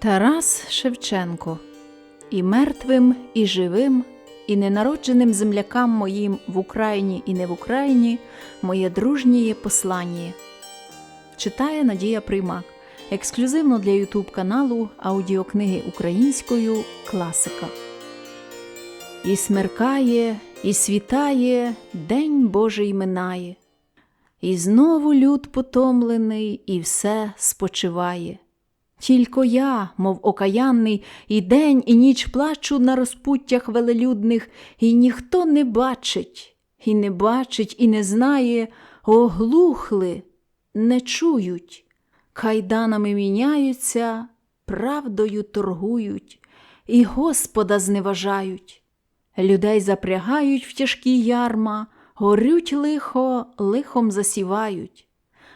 Тарас Шевченко і мертвим, і живим, і ненародженим землякам моїм в Україні і не в Україні моє дружнє послання. Читає Надія Приймак. Ексклюзивно для Ютуб каналу аудіокниги українською Класика. І смеркає, і світає, День Божий минає. І знову люд потомлений, і все спочиває. Тільки я, мов окаянний, і день, і ніч плачу на розпуттях велелюдних, і ніхто не бачить, і не бачить, і не знає, оглухли, не чують, кайданами міняються, правдою торгують, і Господа зневажають. Людей запрягають в тяжкі ярма, горють лихо, лихом засівають.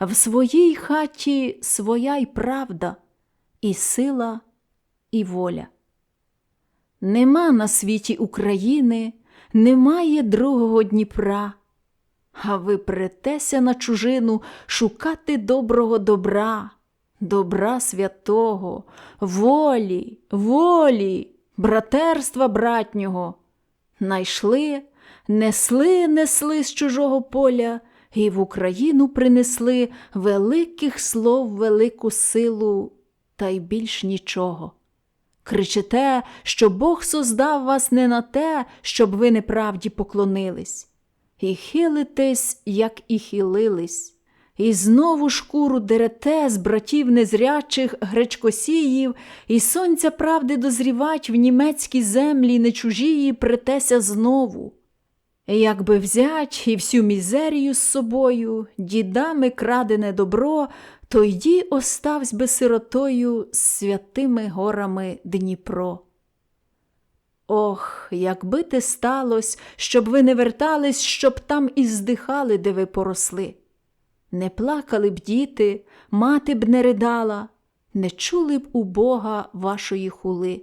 В своїй хаті своя й правда, і сила, і воля. Нема на світі України, немає другого Дніпра, а ви претеся на чужину шукати доброго добра, добра святого, волі, волі, братерства братнього. Найшли, несли, несли з чужого поля і в Україну принесли великих слов, велику силу, та й більш нічого. Кричите, що Бог создав вас не на те, щоб ви неправді поклонились, і хилитесь, як і хилились, і знову шкуру дерете з братів незрячих гречкосіїв, і сонця правди дозрівать в німецькій землі не чужії претеся знову. Якби взять і всю мізерію з собою, дідами крадене добро, то йді оставсь би сиротою з святими горами Дніпро. Ох, якби те сталось, щоб ви не вертались, щоб там і здихали, де ви поросли. Не плакали б діти, мати б не ридала, не чули б у Бога вашої хули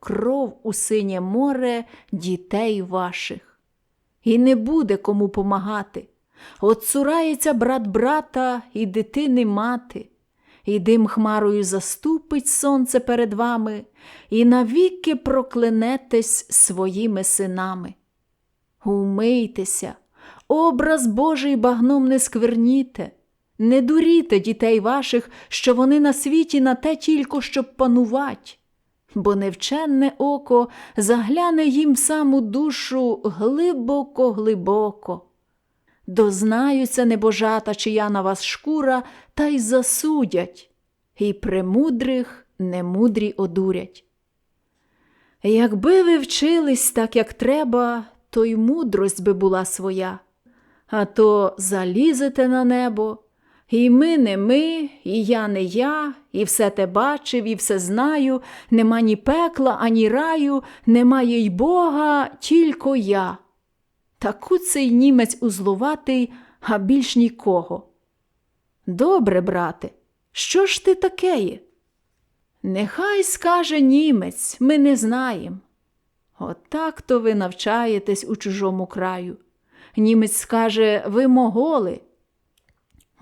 кров у синє море дітей ваших. І не буде кому помагати. От цурається брат брата і дитини мати, і дим хмарою заступить сонце перед вами, і навіки проклянетесь своїми синами. Умийтеся, образ Божий багном не скверніте, не дуріте дітей ваших, що вони на світі на те тільки, щоб панувати бо невченне око загляне їм саму душу глибоко, глибоко. Дознаються небожата, чия на вас шкура, та й засудять, і премудрих немудрі одурять. Якби ви вчились так, як треба, то й мудрость би була своя, а то залізете на небо. І ми не ми, і я не я, і все те бачив, і все знаю, нема ні пекла, ані раю, немає й Бога, тільки я. Таку цей німець узловатий, а більш нікого. Добре, брате, що ж ти такеє? Нехай скаже німець, ми не знаємо. Отак то ви навчаєтесь у чужому краю. Німець скаже, ви моголи.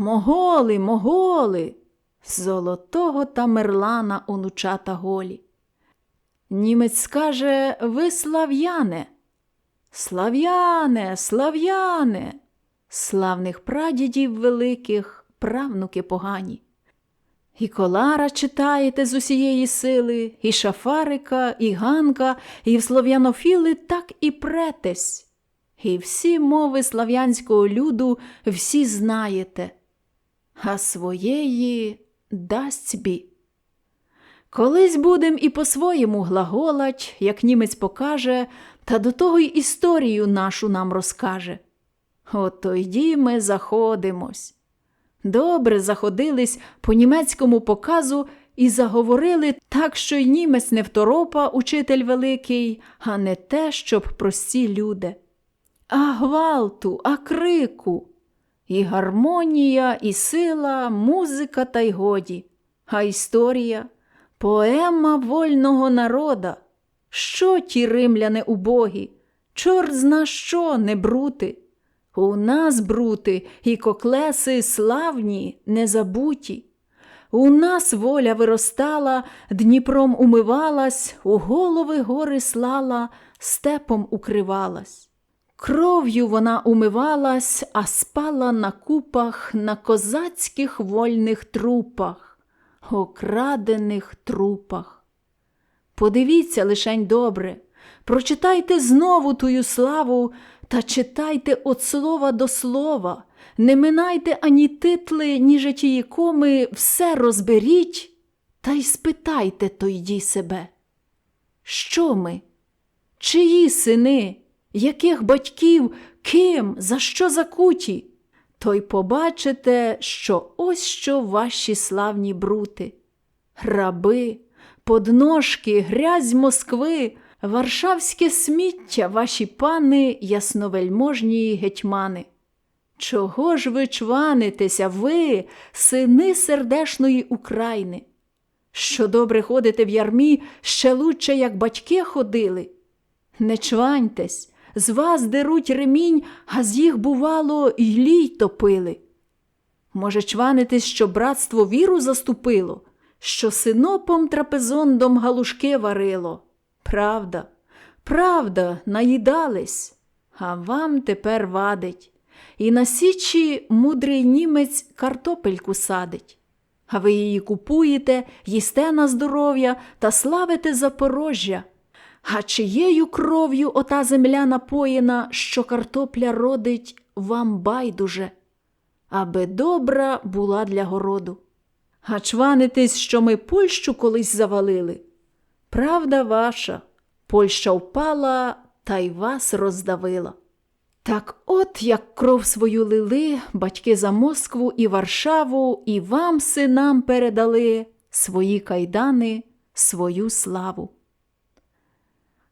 Моголи, моголи, золотого Тамерлана онучата голі. Німець скаже ви слав'яне. Слав'яне, слав'яне, славних прадідів великих, правнуки погані. І колара читаєте з усієї сили, і шафарика, і ганка, і в слов'янофіли так і претесь. І всі мови слав'янського люду всі знаєте, а своєї дасть бі. Колись будем і по-своєму глаголать, як німець покаже, та до того й історію нашу нам розкаже. От тоді ми заходимось. Добре заходились по німецькому показу і заговорили так, що й німець не второпа, учитель великий, а не те, щоб прості люди. А гвалту, а крику, і гармонія, і сила, музика та й годі, а історія, поема вольного народа. Що ті римляни убогі? Чорт зна що не брути. У нас брути і коклеси славні, незабуті. У нас воля виростала, Дніпром умивалась, у голови гори слала, степом укривалась. Кров'ю вона умивалась, а спала на купах, на козацьких вольних трупах, окрадених трупах. Подивіться лишень добре, прочитайте знову тую славу та читайте от слова до слова, не минайте ані титли, ні житії коми, все розберіть та й спитайте тойді себе. Що ми? Чиї сини, яких батьків, ким, за що закуті? То й побачите, що ось що ваші славні брути, раби, подножки, грязь Москви, варшавське сміття, ваші пани, ясновельможні гетьмани. Чого ж ви чванитеся, ви, сини сердешної України? Що добре ходите в ярмі, ще лучше, як батьки ходили? Не чваньтесь, з вас деруть ремінь, а з їх, бувало, й лій топили. Може, чванитесь, що братство віру заступило, що синопом трапезондом галушки варило. Правда, правда, наїдались, а вам тепер вадить. І на січі мудрий німець картопельку садить. А ви її купуєте, їсте на здоров'я та славите Запорожжя. А чиєю кров'ю ота земля напоєна, що картопля родить, вам байдуже, аби добра була для городу. А чванитесь, що ми Польщу колись завалили. Правда ваша, Польща впала та й вас роздавила. Так от як кров свою лили, батьки за Москву і Варшаву, і вам, синам, передали свої кайдани, свою славу.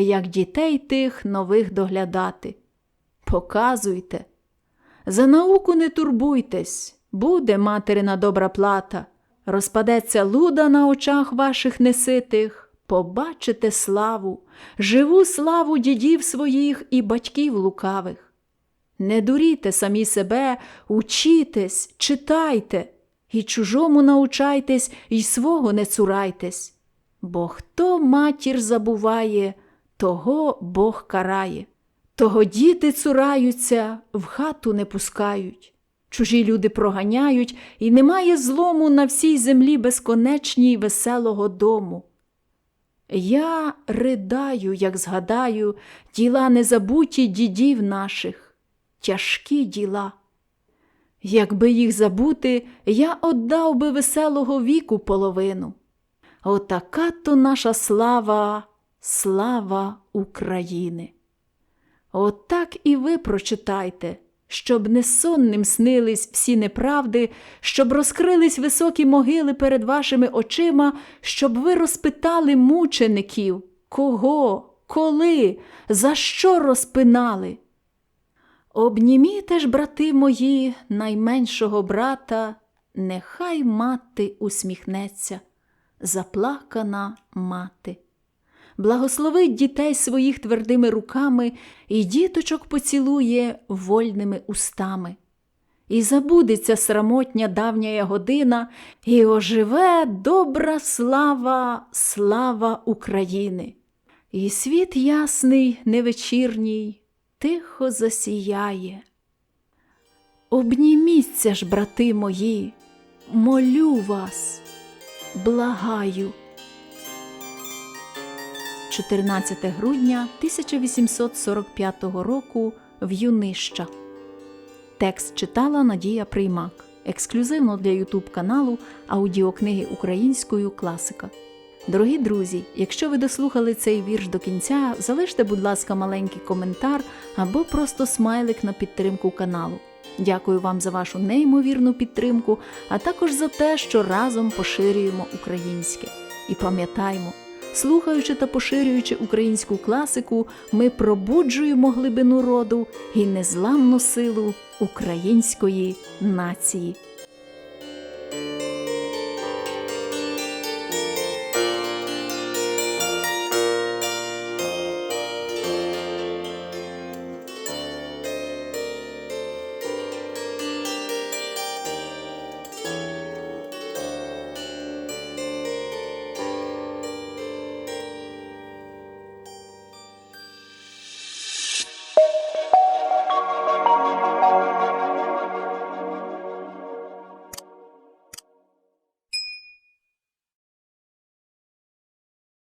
як дітей тих нових доглядати. Показуйте. За науку не турбуйтесь, буде материна добра плата, розпадеться луда на очах ваших неситих, побачите славу, живу славу дідів своїх і батьків лукавих. Не дуріте самі себе, учітесь, читайте, і чужому научайтесь, і свого не цурайтесь. Бо хто матір забуває, того Бог карає. Того діти цураються, в хату не пускають. Чужі люди проганяють, і немає злому на всій землі безконечній веселого дому. Я ридаю, як згадаю, діла незабуті дідів наших, тяжкі діла. Якби їх забути, я отдав би веселого віку половину. Отака то наша слава, слава України. Отак і ви прочитайте, щоб не сонним снились всі неправди, щоб розкрились високі могили перед вашими очима, щоб ви розпитали мучеників, кого, коли, за що розпинали. Обніміте ж, брати мої, найменшого брата нехай мати усміхнеться, заплакана мати. Благословить дітей своїх твердими руками і діточок поцілує вольними устами. І забудеться срамотня давня година, і оживе добра слава, слава України. І світ ясний, невечірній, тихо засіяє. Обніміться ж, брати мої, молю вас, благаю. 14 грудня 1845 року в Юнища. Текст читала Надія Приймак. Ексклюзивно для Ютуб каналу аудіокниги українською класика. Дорогі друзі, якщо ви дослухали цей вірш до кінця, залиште, будь ласка, маленький коментар або просто смайлик на підтримку каналу. Дякую вам за вашу неймовірну підтримку, а також за те, що разом поширюємо українське. І пам'ятаймо, слухаючи та поширюючи українську класику, ми пробуджуємо глибину роду і незламну силу української нації.